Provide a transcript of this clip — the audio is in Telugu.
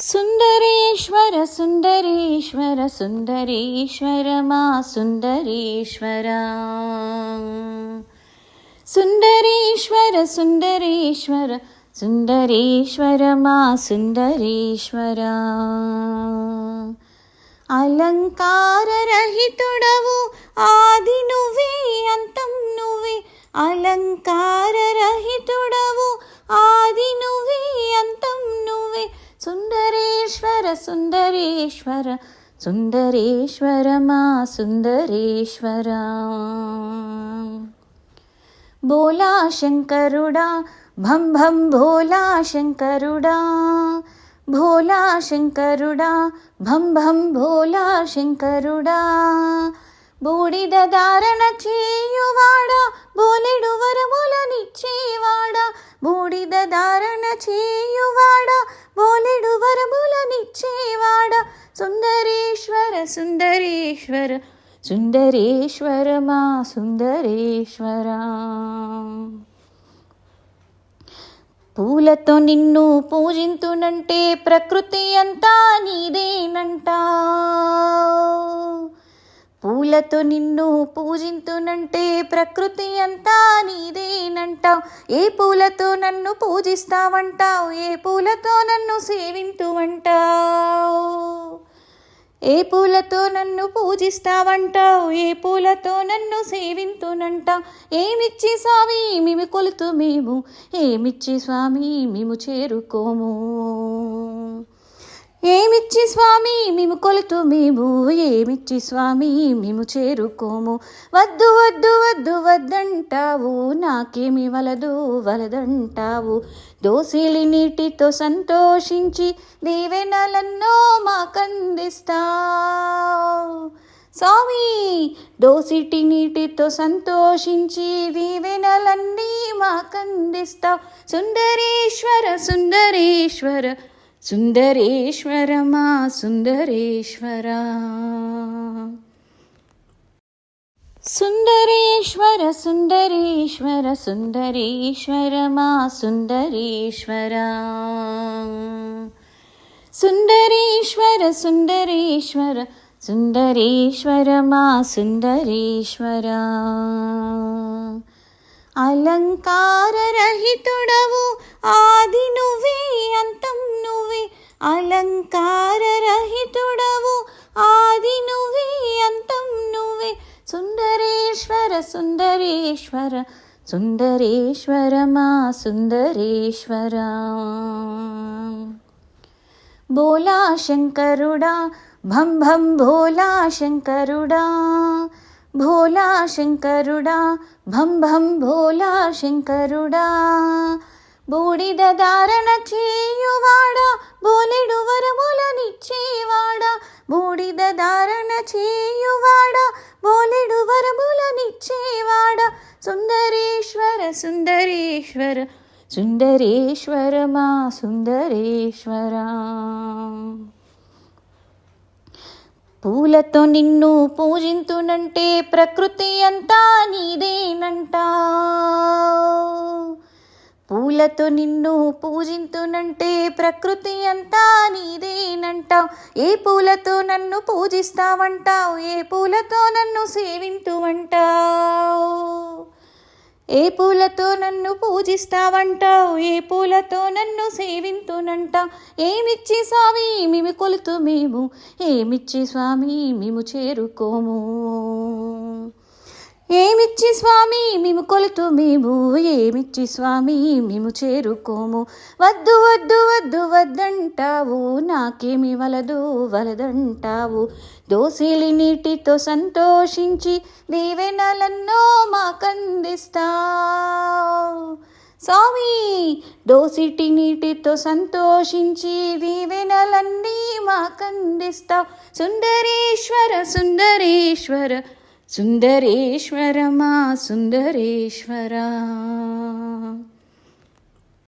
సుందరేశ్వర సుందరేశ్వర సుందరేశ్వర మా సుందరేశ్వర. సుందరేశ్వర సుందరేశ్వర సుందరేశ్వర మా సుందరేశ్వర. అలంకార రహితుడవు ఆది నువ్వే అంతం నువ్వే. అలంకార రహితుడవు సుందరేశ్వర సుందరేశ్వర సుందరేశ్వర మా సుందరేశ్వర. భోలా శంకరుడా భం భం భోలా శంకరుడా. భోలా శంకరుడా భం భం భోలా శంకరుడా. బూడిద ధారణ చేయువాడు సుందరేశ్వర సుందరేశ్వర సుందరేశ్వర మా సుందరేశ్వర. పూలతో నిన్ను పూజింతునంటే ప్రకృతి అంతా నీదేనంట. పూలతో నిన్ను పూజింతునంటే ప్రకృతి అంతా నీదేనంటావు ఏ పూలతో నన్ను పూజిస్తావంటావు? ఏ పూలతో నన్ను సేవింతువంటావు? ఏ పూలతో నన్ను పూజిస్తావంటావు? ఏ పూలతో నన్ను సేవింతునంటావు? ఏమిచ్చి స్వామి? మేము కొలుతు మేము. ఏమిచ్చి స్వామి? మేము చేరుకోము. ఏమిచ్చి స్వామి? మేము కొలుతు మేము ఏమిచ్చి స్వామి? మేము చేరుకోము. వద్దు వద్దు వద్దు వద్దంటావు. నాకేమి వలదు వలదంటావు. దోసిలి నీటితో సంతోషించి దీవెనలన్నో మాకందిస్తావు. స్వామి దోసిటి నీటితో సంతోషించి దీవెనలన్నీ మాకందిస్తావు. సుందరేశ్వర సుందరేశ్వర मा सुन्दरेश्वरा। सुन्दरेश्वर सुन्दरेश्वर सुन्दरेश्वर। मा सुन्दरेश्वरा अलङ्काररहितु आदिनुवी అలంకార రహితుడవు ఆది నువ్వే అంతం నువ్వే. సుందరేశ్వర సుందరేశ్వర సుందరేశ్వర మా సుందరేశ్వర. భోలా శంకరుడా భం భం భోలా శంకరుడా భోలా శంకరుడా భం భం భోలా శంకరుడా బూడిద ధారణ చేయువాడా సుందరేశ్వర సుందరేశ్వర సుందరేశ్వర మా సుందరేశ్వర. పూలతో నిన్ను పూజింతునంటే ప్రకృతి అంతా నీదేనంట. పూలతో నిన్ను పూజింతునంటే ప్రకృతి అంతా నీదేనంటావు ఏ పూలతో నన్ను పూజిస్తావంటావు? ఏ పూలతో నన్ను సేవింతువంటావు? ఏ పూలతో నన్ను పూజిస్తావంటావు? ఏ పూలతో నన్ను సేవింతునంటావు ఏమిచ్చి స్వామి మేము కొలుతు మేము? ఏమిచ్చి స్వామి మేము చేరుకోము? ఏమిచ్చి స్వామి? మేము కొలుతు మేము ఏమిచ్చి స్వామి? మేము చేరుకోము. వద్దు వద్దు వద్దు వద్దంటావు. నాకేమి వలదు వలదంటావు. దోసిలి నీటితో సంతోషించి దీవెనలన్నో మాకందిస్తావు. స్వామి దోసిటి నీటితో సంతోషించి దీవెనలన్నీ మాకందిస్తావు. సుందరేశ్వర సుందరేశ్వర सुन्दरेश्वरमा सुन्दरेश्वरा।